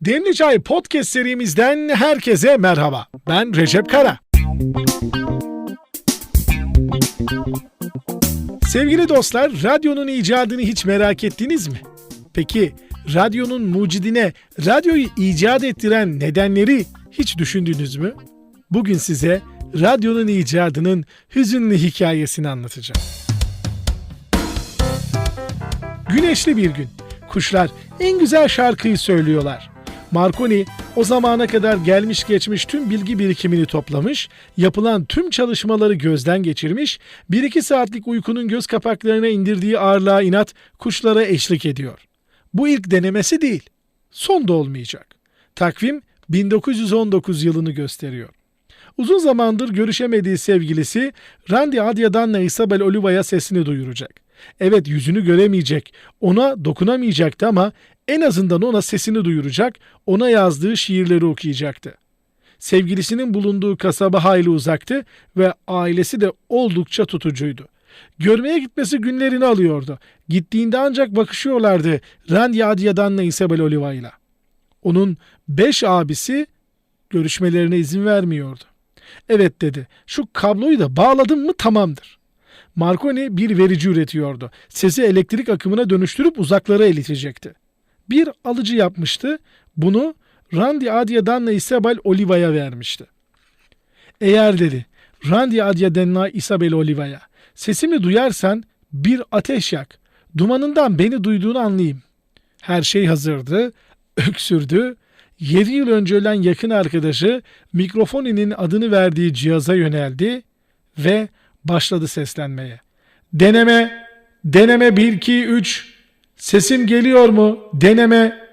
Demli Çay Podcast serimizden herkese merhaba. Ben Recep Kara. Sevgili dostlar, radyonun icadını hiç merak ettiniz mi? Peki, radyonun mucidine, radyoyu icat ettiren nedenleri hiç düşündünüz mü? Bugün size radyonun icadının hüzünlü hikayesini anlatacağım. Güneşli bir gün. Kuşlar en güzel şarkıyı söylüyorlar. Marconi o zamana kadar gelmiş geçmiş tüm bilgi birikimini toplamış, yapılan tüm çalışmaları gözden geçirmiş, 1-2 saatlik uykunun göz kapaklarına indirdiği ağırlığa inat kuşlara eşlik ediyor. Bu ilk denemesi değil, son da olmayacak. Takvim 1919 yılını gösteriyor. Uzun zamandır görüşemediği sevgilisi Randy Adya'danla Isabel Oliva'ya sesini duyuracak. Evet yüzünü göremeyecek, ona dokunamayacaktı ama en azından ona sesini duyuracak, ona yazdığı şiirleri okuyacaktı. Sevgilisinin bulunduğu kasaba hayli uzaktı ve ailesi de oldukça tutucuydu. Görmeye gitmesi günlerini alıyordu. Gittiğinde ancak bakışıyorlardı Randy Adya'danla Isabel Oliva ile. Onun beş abisi görüşmelerine izin vermiyordu. Evet dedi. Şu kabloyu da bağladım mı tamamdır. Marconi bir verici üretiyordu. Sesi elektrik akımına dönüştürüp uzaklara iletecekti. Bir alıcı yapmıştı. Bunu Randy Adya'danla Isabel Oliva'ya vermişti. Eğer dedi Randy Adya'danla Isabel Oliva'ya sesimi duyarsan bir ateş yak. Dumanından beni duyduğunu anlayayım. Her şey hazırdı. Öksürdü. 7 yıl önce ölen yakın arkadaşı mikrofoninin adını verdiği cihaza yöneldi ve başladı seslenmeye. Deneme, deneme 1 2 3. Sesim geliyor mu? Deneme.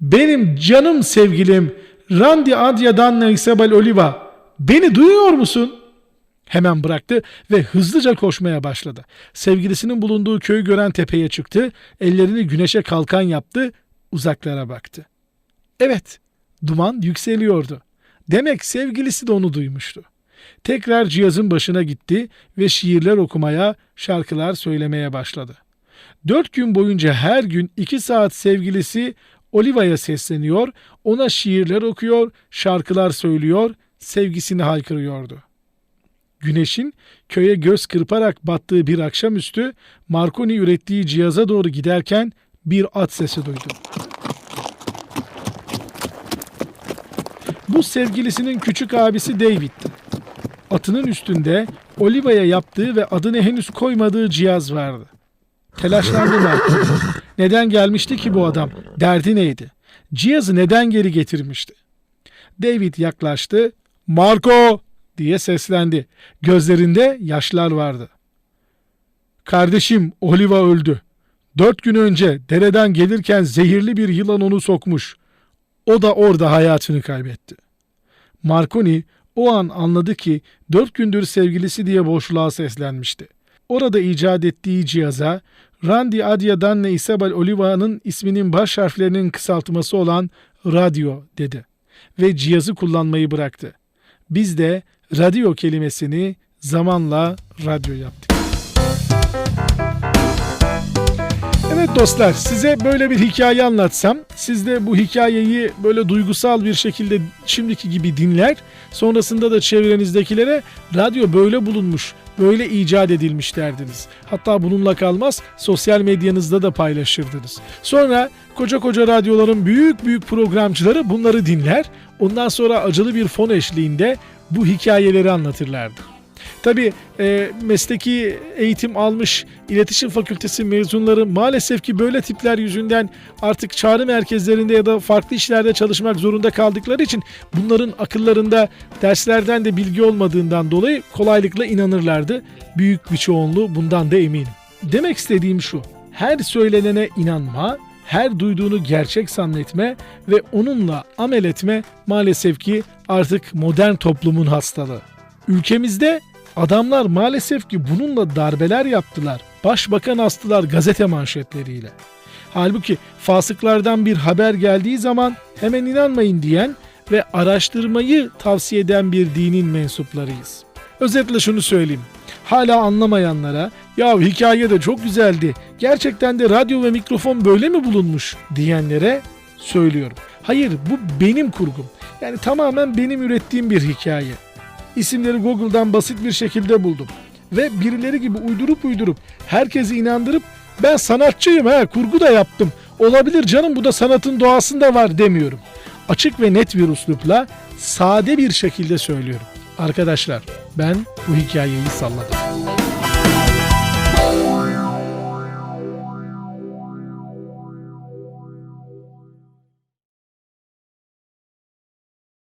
Benim canım sevgilim Randy Adya'dan Isabel Oliva. Beni duyuyor musun? Hemen bıraktı ve hızlıca koşmaya başladı. Sevgilisinin bulunduğu köyü gören tepeye çıktı, ellerini güneşe kalkan yaptı, uzaklara baktı. Evet, duman yükseliyordu. Demek sevgilisi de onu duymuştu. Tekrar cihazın başına gitti ve şiirler okumaya, şarkılar söylemeye başladı. Dört gün boyunca her gün iki saat sevgilisi Oliva'ya sesleniyor, ona şiirler okuyor, şarkılar söylüyor, sevgisini haykırıyordu. Güneşin köye göz kırparak battığı bir akşamüstü Marconi ürettiği cihaza doğru giderken bir at sesi duydu. Bu sevgilisinin küçük abisi David'ti. Atının üstünde Oliva'ya yaptığı ve adını henüz koymadığı cihaz vardı. Telaşlandı Marconi. Neden gelmişti ki bu adam? Derdi neydi? Cihazı neden geri getirmişti? David yaklaştı. Marco diye seslendi. Gözlerinde yaşlar vardı. Kardeşim Oliva öldü. Dört gün önce dereden gelirken zehirli bir yılan onu sokmuş. O da orada hayatını kaybetti. Marconi o an anladı ki dört gündür sevgilisi diye boşluğa seslenmişti. Orada icat ettiği cihaza Randy Adya'danla Isabel Oliva'nın isminin baş harflerinin kısaltması olan radyo dedi ve cihazı kullanmayı bıraktı. Biz de radyo kelimesini zamanla radyo yaptık. Evet dostlar size böyle bir hikaye anlatsam siz de bu hikayeyi böyle duygusal bir şekilde şimdiki gibi dinler sonrasında da çevrenizdekilere radyo böyle bulunmuş böyle icat edilmiş derdiniz. Hatta bununla kalmaz sosyal medyanızda da paylaşırdınız. Sonra koca koca radyoların büyük büyük programcıları bunları dinler ondan sonra acılı bir fon eşliğinde bu hikayeleri anlatırlardı. Tabi e, mesleki eğitim almış iletişim fakültesi mezunları maalesef ki böyle tipler yüzünden artık çağrı merkezlerinde ya da farklı işlerde çalışmak zorunda kaldıkları için bunların akıllarında derslerden de bilgi olmadığından dolayı kolaylıkla inanırlardı. Büyük bir çoğunluğu bundan da eminim. Demek istediğim şu. Her söylenene inanma, her duyduğunu gerçek zannetme ve onunla amel etme maalesef ki artık modern toplumun hastalığı. Ülkemizde adamlar maalesef ki bununla darbeler yaptılar. Başbakan astılar gazete manşetleriyle. Halbuki fasıklardan bir haber geldiği zaman hemen inanmayın diyen ve araştırmayı tavsiye eden bir dinin mensuplarıyız. Özetle şunu söyleyeyim. Hala anlamayanlara ya hikaye de çok güzeldi. Gerçekten de radyo ve mikrofon böyle mi bulunmuş diyenlere söylüyorum. Hayır bu benim kurgum. Yani tamamen benim ürettiğim bir hikaye. İsimleri Google'dan basit bir şekilde buldum. Ve birileri gibi uydurup uydurup herkesi inandırıp ben sanatçıyım ha kurgu da yaptım. Olabilir canım bu da sanatın doğasında var demiyorum. Açık ve net bir üslupla sade bir şekilde söylüyorum. Arkadaşlar ben bu hikayeyi salladım.